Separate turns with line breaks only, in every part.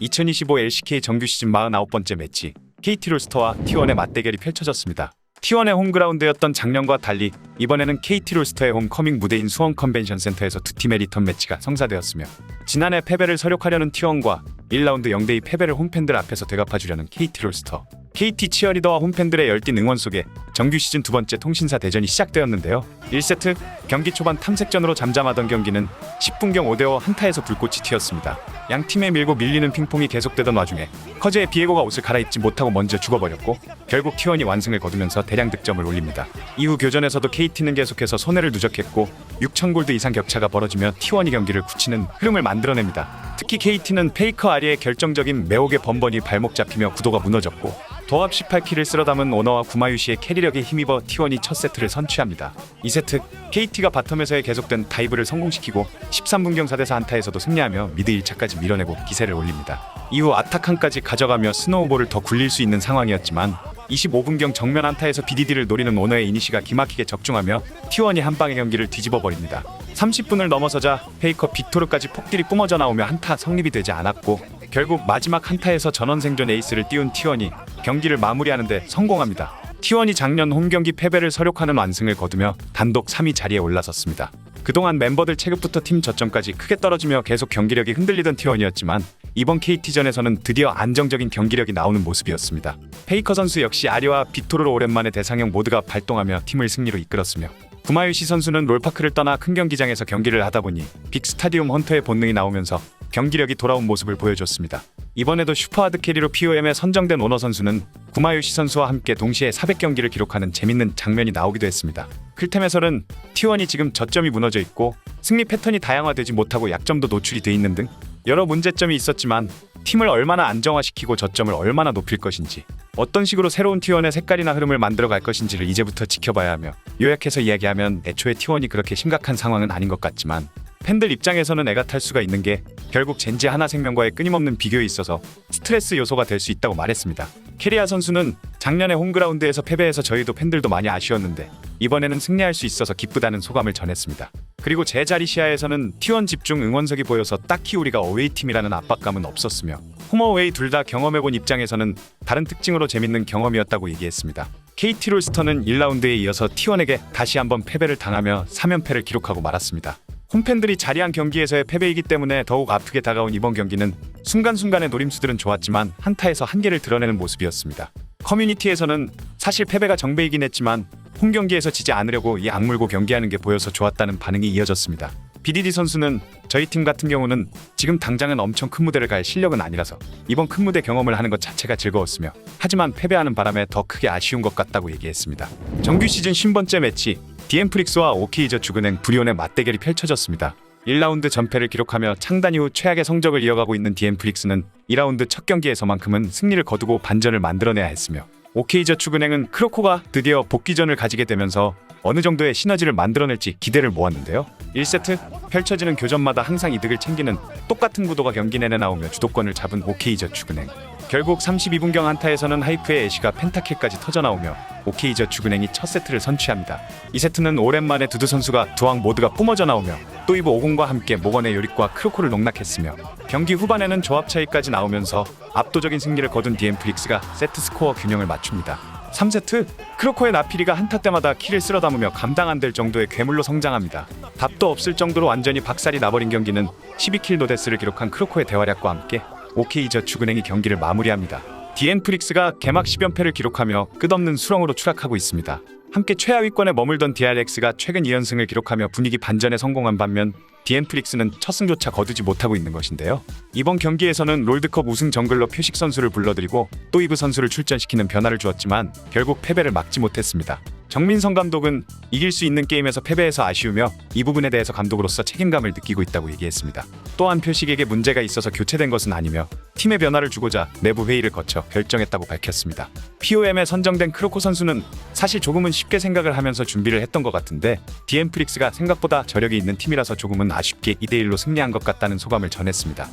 2025 LCK 정규 시즌 49번째 매치 KT 롤스터와 T1의 맞대결이 펼쳐졌습니다. T1의 홈그라운드였던 작년과 달리 이번에는 KT 롤스터의 홈커밍 무대인 수원 컨벤션 센터에서 두 팀의 리턴 매치가 성사되었으며 지난해 패배를 서력하려는 T1과 1라운드 0대2 패배를 홈팬들 앞에서 되갚아주려는 KT 롤스터 KT 치어리더와 홈팬들의 열띤 응원 속에 정규 시즌 두 번째 통신사 대전이 시작되었는데요. 1세트 경기 초반 탐색전으로 잠잠하던 경기는 10분경 5대5 한타에서 불꽃이 튀었습니다. 양 팀의 밀고 밀리는 핑퐁이 계속되던 와중에 커즈의 비에고가 옷을 갈아입지 못하고 먼저 죽어버렸고 결국 T1이 완승을 거두면서 대량 득점을 올립니다. 이후 교전에서도 KT는 계속해서 손해를 누적했고 6천 골드 이상 격차가 벌어지며 T1이 경기를 굳히는 흐름을 만들어냅니다. 특히 KT는 페이커 아리의 결정적인 매혹의 번번이 발목 잡히며 구도가 무너졌고 도합 18킬을 쓸어 담은 오너와 구마유시의 캐리 력에 힘입어 T1이 첫 세트를 선취합니다. 2세트 KT가 바텀에서의 계속된 다이브를 성공시키고 13분경 4대4 한타에서도 승리하며 미드 1차까지 밀어내고 기세를 올립니다. 이후 아타칸까지 가져가며 스노우볼을 더 굴릴 수 있는 상황이었지만 25분경 정면 한타에서 BDD를 노리는 오너의 이니시가 기막히게 적중하며 T1이 한 방의 경기를 뒤집어 버립니다. 30분을 넘어서자 페이커 빅토르까지 폭딜이 뿜어져 나오며 한타 성립이 되지 않았고 결국 마지막 한타에서 전원 생존 에이스를 띄운 T1이 경기를 마무리하는데 성공합니다. T1이 작년 홈 경기 패배를 서력하는 완승을 거두며 단독 3위 자리에 올라섰습니다. 그동안 멤버들 체급부터 팀 저점까지 크게 떨어지며 계속 경기력이 흔들리던 T1이었지만 이번 KT전에서는 드디어 안정적인 경기력이 나오는 모습이었습니다. 페이커 선수 역시 아리와 빅토르로 오랜만에 대상형 모드가 발동하며 팀을 승리로 이끌었으며 구마유시 선수는 롤파크를 떠나 큰 경기장에서 경기를 하다 보니 빅스타디움 헌터의 본능이 나오면서 경기력이 돌아온 모습을 보여줬습니다. 이번에도 슈퍼하드 캐리로 POM에 선정된 오너 선수는 구마유시 선수와 함께 동시에 400경기를 기록하는 재밌는 장면이 나오기도 했습니다. 클템 해설은 T1이 지금 저점이 무너져 있고 승리 패턴이 다양화되지 못하고 약점도 노출이 돼 있는 등 여러 문제점이 있었지만 팀을 얼마나 안정화시키고 저점을 얼마나 높일 것인지 어떤 식으로 새로운 T1의 색깔이나 흐름을 만들어 갈 것인지를 이제부터 지켜봐야 하며 요약해서 이야기하면 애초에 T1이 그렇게 심각한 상황은 아닌 것 같지만 팬들 입장에서는 애가 탈 수가 있는 게 결국 젠지 하나 생명과의 끊임없는 비교에 있어서 스트레스 요소가 될 수 있다고 말했습니다. 캐리아 선수는 작년에 홈그라운드에서 패배해서 저희도 팬들도 많이 아쉬웠는데 이번에는 승리할 수 있어서 기쁘다는 소감을 전했습니다. 그리고 제 자리 시야에서는 T1 집중 응원석이 보여서 딱히 우리가 어웨이 팀이라는 압박감은 없었으며 홈어웨이 둘 다 경험해본 입장에서는 다른 특징으로 재밌는 경험이었다고 얘기했습니다. KT 롤스터는 1라운드에 이어서 T1에게 다시 한번 패배를 당하며 3연패를 기록하고 말았습니다. 홈팬들이 자리한 경기에서의 패배이기 때문에 더욱 아프게 다가온 이번 경기는 순간순간의 노림수들은 좋았지만 한타에서 한계를 드러내는 모습이었습니다. 커뮤니티에서는 사실 패배가 정배이긴 했지만 홈 경기에서 지지 않으려고 이 악물고 경기하는 게 보여서 좋았다는 반응이 이어졌습니다. BDD 선수는 저희 팀 같은 경우는 지금 당장은 엄청 큰 무대를 갈 실력은 아니라서 이번 큰 무대 경험을 하는 것 자체가 즐거웠으며 하지만 패배하는 바람에 더 크게 아쉬운 것 같다고 얘기했습니다. 정규 시즌 10번째 매치 디엠프릭스와 오케이저축은행 브리온의 맞대결이 펼쳐졌습니다. 1라운드 전패를 기록하며 창단 이후 최악의 성적을 이어가고 있는 디엠프릭스는 2라운드 첫 경기에서만큼은 승리를 거두고 반전을 만들어내야 했으며 오케이저축은행은 크로코가 드디어 복귀전을 가지게 되면서 어느 정도의 시너지를 만들어낼지 기대를 모았는데요. 1세트 펼쳐지는 교전마다 항상 이득을 챙기는 똑같은 구도가 경기 내내 나오며 주도권을 잡은 오케이저축은행. 결국 32분경 한타에서는 하이프의 애쉬가 펜타킬까지 터져나오며 오케이저축은행이 첫 세트를 선취합니다. 2세트는 오랜만에 두두 선수가 두왕 모드가 뿜어져 나오며 또이브 오공과 함께 모건의 요릭과 크로코를 농락했으며 경기 후반에는 조합 차이까지 나오면서 압도적인 승리를 거둔 디엠프릭스가 세트 스코어 균형을 맞춥니다. 3세트 크로코의 나피리가 한타 때마다 키를 쓸어 담으며 감당 안 될 정도의 괴물로 성장합니다. 답도 없을 정도로 완전히 박살이 나버린 경기는 12킬 노데스를 기록한 크로코의 대활약과 함께 오케이 저축은행이 경기를 마무리합니다. 디엔프릭스가 개막 10연패를 기록하며 끝없는 수렁으로 추락하고 있습니다. 함께 최하위권에 머물던 DRX가 최근 2연승을 기록하며 분위기 반전에 성공한 반면 디엔프릭스는 첫 승조차 거두지 못하고 있는 것인데요. 이번 경기에서는 롤드컵 우승 정글러 표식 선수를 불러들이고 또이브 선수를 출전시키는 변화를 주었지만 결국 패배를 막지 못했습니다. 정민성 감독은 이길 수 있는 게임에서 패배해서 아쉬우며 이 부분에 대해서 감독으로서 책임감을 느끼고 있다고 얘기했습니다. 또한 표식에게 문제가 있어서 교체된 것은 아니며 팀의 변화를 주고자 내부 회의를 거쳐 결정했다고 밝혔습니다. POM에 선정된 크로코 선수는 사실 조금은 쉽게 생각을 하면서 준비를 했던 것 같은데 디엠프릭스가 생각보다 저력이 있는 팀이라서 조금은 아쉽게 2대1로 승리한 것 같다는 소감을 전했습니다.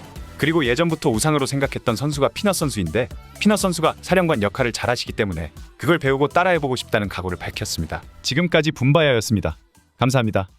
그리고 예전부터 우상으로 생각했던 선수가 피넛 선수인데 피넛 선수가 사령관 역할을 잘하시기 때문에 그걸 배우고 따라해보고 싶다는 각오를 밝혔습니다. 지금까지 분바야였습니다. 감사합니다.